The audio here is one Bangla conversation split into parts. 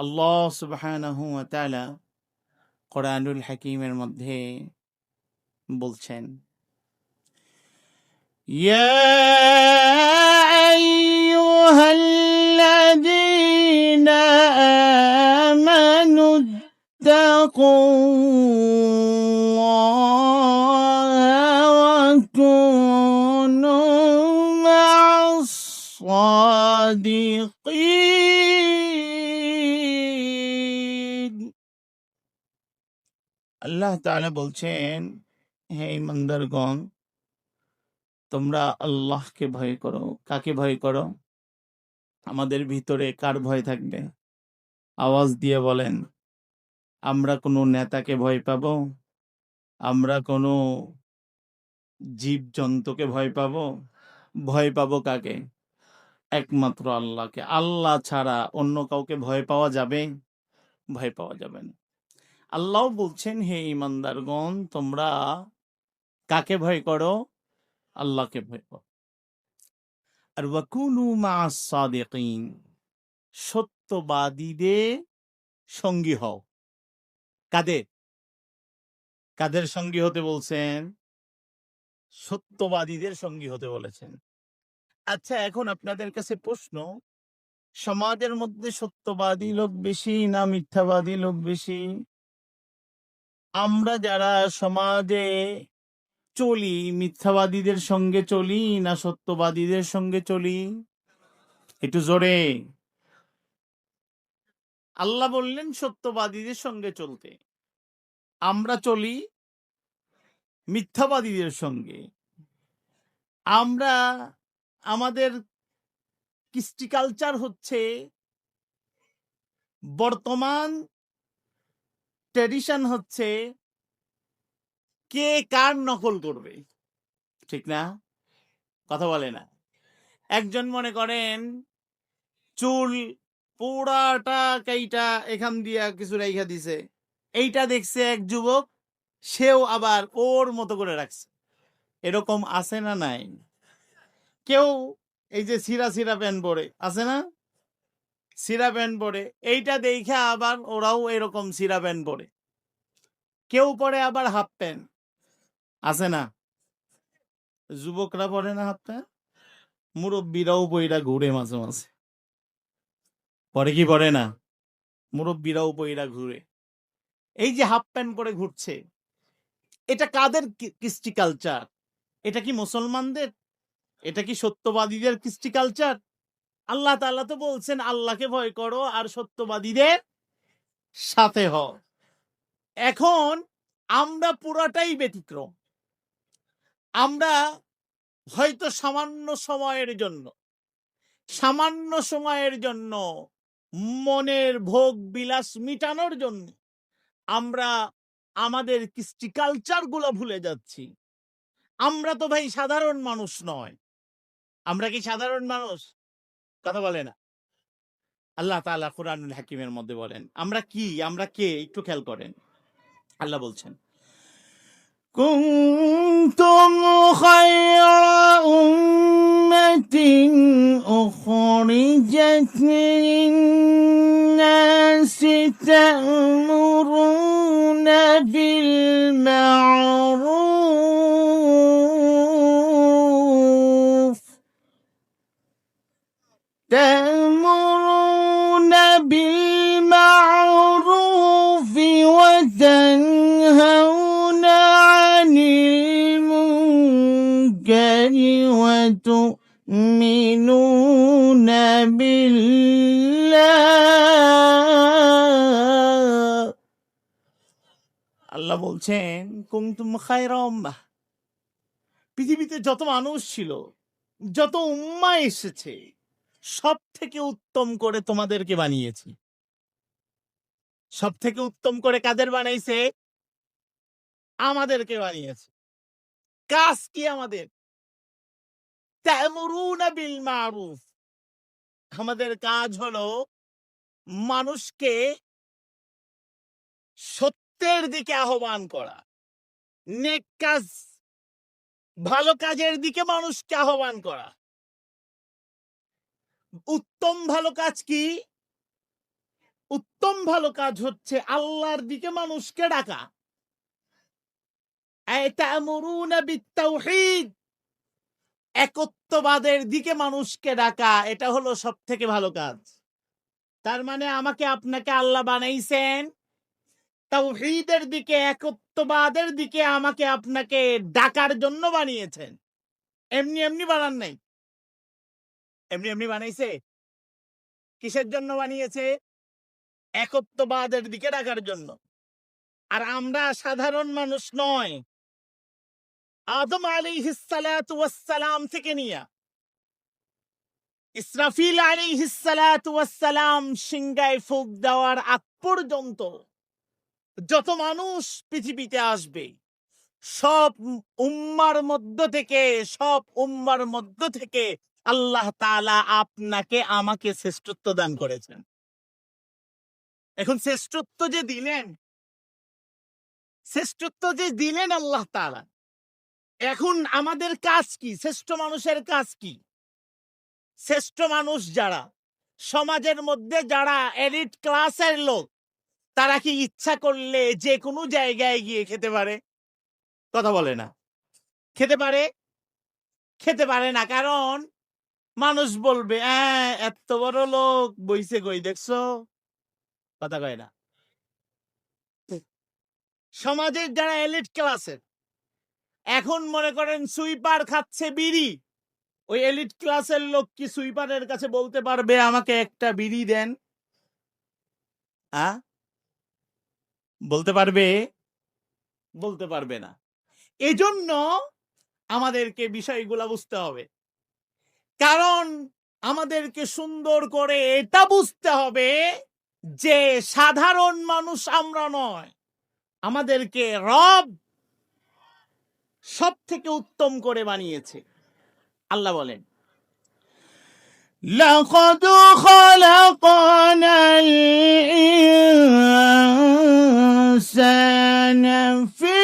আল্লাহ সুবহানাহু ওয়া তাআলা কোরআনুল হাকিমের মধ্যে বলছেন يا আল্লাহ তাআলা বলছেন, হে ইমানদারগণ তোমরা আল্লাহকে ভয় করো। কাকে ভয় করো? আমাদের ভিতরে কার ভয় থাকবে? আওয়াজ দিয়ে বলেন, আমরা কোনো নেতাকে ভয় পাবো? আমরা কোনো জীব জন্তুকে ভয় পাবো? ভয় পাবো কাকে? একমাত্র আল্লাহকে। আল্লাহ ছাড়া অন্য কাউকে ভয় পাওয়া যাবে? ভয় পাওয়া যাবে না। আল্লাহ বলছেন, হে ইমানদারগণ তোমরা কাকে ভয় করো? আল্লাহকে ভয় করো। আর ওয়াকুনু মা সত্যবাদীদের সঙ্গী হও। কাদের? কাদের সঙ্গী হতে বলছেন? সত্যবাদীদের সঙ্গী হতে বলেছেন। আচ্ছা এখন আপনাদের কাছে প্রশ্ন, সমাজের মধ্যে সত্যবাদী লোক বেশি না মিথ্যাবাদী লোক বেশি? আমরা যারা সমাজে চলি, মিথ্যাবাদীদের সঙ্গে চলি না সত্যবাদীদের সঙ্গে চলি? একটু জোরে। আল্লাহ বললেন, সত্যবাদীদের সঙ্গে চলতে। আমরা চলি মিথ্যাবাদীদের সঙ্গে। আমরা আমাদের কৃষ্টি কালচার হচ্ছে বর্তমান ট্রেডিশন হচ্ছে কে কার নকল করবে? ঠিক না? কথা বলে না। একজন মনে করেন, চুল পুরাটা কাইটা এখান দিয়া কিছু রেখা দিছে। এইটা দেখছে এক যুবক, সেও আবার ওর মতো করে রাখছে। এরকম আছে না নাই? কেউ এই যে সিরা সিরা প্যান্ট পরে, আছে না? সিরা প্যান্ট পরে। এইটা দেখে আবার ওরাও এরকম সিরা প্যান্ট পরে। কেউ পরে আবার হাফ প্যান্ট আছে না? যুবকরা পরে না হাফ প্যান্ট মুরব্বীরাও বইরা ঘুরে মাঝে মাঝে। পরে কি পরে না? মুরব্বীরাও বইরা ঘুরে। এই যে হাফ প্যান্ট পরে ঘুরছে, এটা কাদের কৃষ্টি কালচার এটা কি মুসলমানদের? এটা কি সত্যবাদীদের কৃষ্টি কালচার আল্লাহ তাআলা তো বলছেন, আল্লাহকে ভয় করো আর সত্যবাদীদের সাথে হও। এখন আমরা পুরাটাই ব্যতিক্রম। আমরা হয়তো সামান্য সময়ের জন্য, সামান্য সময়ের জন্য, মনের ভোগ বিলাস মিটানোর জন্য আমরা আমাদের কৃষ্টি কালচারগুলো ভুলে যাচ্ছি। আমরা তো ভাই সাধারণ মানুষ নয়। আমরা কি সাধারণ মানুষ? কথা বলে না। আল্লাহ তালা কোরআনুল হাকিমের মধ্যে বলেন, আমরা কি? আমরা কে? একটু খেয়াল করেন। আল্লাহ বলছেন, কুন্তুম খায়রা উম্মাতিন উখরিজাত লিন-নাস বিল মা'রুফ। تأمرون بالمعروف وتنهون عن المنكر وتؤمنون بالله আল্লাহ বলছেন কুমতুম খায়রা উম্মাহ পৃথিবীতে যত মানুষ ছিল যত উম্মা এসেছে সব থেকে উত্তম করে তোমাদেরকে বানিয়েছি। সব থেকে উত্তম করে কাদের বানাইছে? আমাদেরকে বানিয়েছে। কাজ কি আমাদের? আমাদের কাজ হলো মানুষকে সত্যের দিকে আহ্বান করা। নেক কাজ, ভালো কাজের দিকে মানুষকে আহ্বান করা। উত্তম ভালো কাজ কি? উত্তম ভালো কাজ হচ্ছে আল্লাহর দিকে মানুষকে ডাকা। একত্ববাদের দিকে মানুষকে ডাকা, এটা হলো সব থেকে ভালো কাজ। তার মানে আমাকে আপনাকে আল্লাহ বানাইছেন তাওহীদের দিকে, একত্ববাদের দিকে আমাকে আপনাকে ডাকার জন্য বানিয়েছেন। এমনি এমনি বানান নাই। এমনি এমনি বানাইছে? কিসের জন্য বানিয়েছে? একত্ববাদের দিকে ডাকার জন্য। আর আমরা সাধারণ মানুষ নয়। আদম আলাইহিসসালাম থেকে নিয়া। ইসরাফিল আলাইহিসসালাম সিংগায় ফুক দেওয়ার আগ পর্যন্ত যত মানুষ পৃথিবীতে আসবে, সব উম্মার মধ্য থেকে, সব উম্মার মধ্য থেকে আল্লাহ তাআলা আপনাকে আমাকে শ্রেষ্ঠত্ব দান করেছেন। এখন শ্রেষ্ঠত্ব যে দিলেন, শ্রেষ্ঠত্ব যে দিলেন আল্লাহ তাআলা, এখন আমাদের কাজ কি? শ্রেষ্ঠ মানুষের কাজ কি? শ্রেষ্ঠ মানুষ যারা, সমাজের মধ্যে যারা এলিট ক্লাসের লোক, তারা কি ইচ্ছা করলে যে কোনো জায়গায় গিয়ে খেতে পারে? কথা বলে না। খেতে পারে? খেতে পারে না। কারণ মানুষ বলবে "হ্যাঁ, এত বড় লোক বইছে কই দেখছ? কথা কয় না। সমাজের যারা এলিট ক্লাসের এখন মনে করেন সুইপার খাচ্ছে বিড়ি ওই এলিট ক্লাসের লোক কি সুইপারের কাছে বলতে পারবে আমাকে একটা বিড়ি দেন? বলতে পারবে? বলতে পারবে না। এজন্য আমাদেরকে বিষয়গুলা বুঝতে হবে। কারণ আমাদেরকে সুন্দর করে এটা বুঝতে হবে যে সাধারণ মানুষ আমরা নয় আমাদেরকে রব সব থেকে উত্তম করে বানিয়েছে আল্লাহ বলেন لقد خلقنا الإنسان في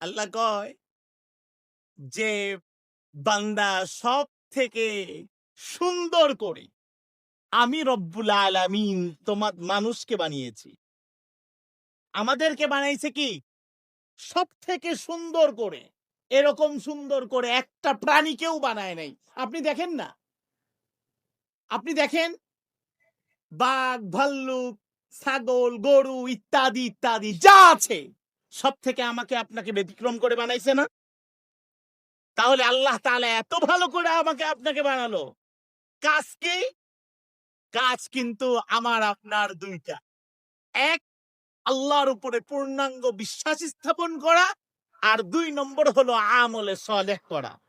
আল্লাহ কয় যে বান্দা সব থেকে সুন্দর করে আমি রব্বুল আলামিন তোমার মানুষকে বানিয়েছি, আমাদেরকে বানাইছে কি? সব থেকে সুন্দর করে, এরকম সুন্দর করে একটা প্রাণীকেও বানায় নাই। আপনি দেখেন না? আপনি দেখেন? বাঘ, ভাল্লুক, ছাগল, গরু ইত্যাদি ইত্যাদি, যা আছে সব থেকে আমাকে আপনাকে ব্যতিক্রম করে বানাইছে না? তাহলে আল্লাহ তাআলা এত ভালো করে আমাকে আপনাকে বানালো। কাজ কি? কাজ কিন্তু আমার, আপনার দুইটা। এক, আল্লাহর উপরে পূর্ণাঙ্গ বিশ্বাস স্থাপন করা। আর দুই নম্বর হলো আমলে সলেহ করা।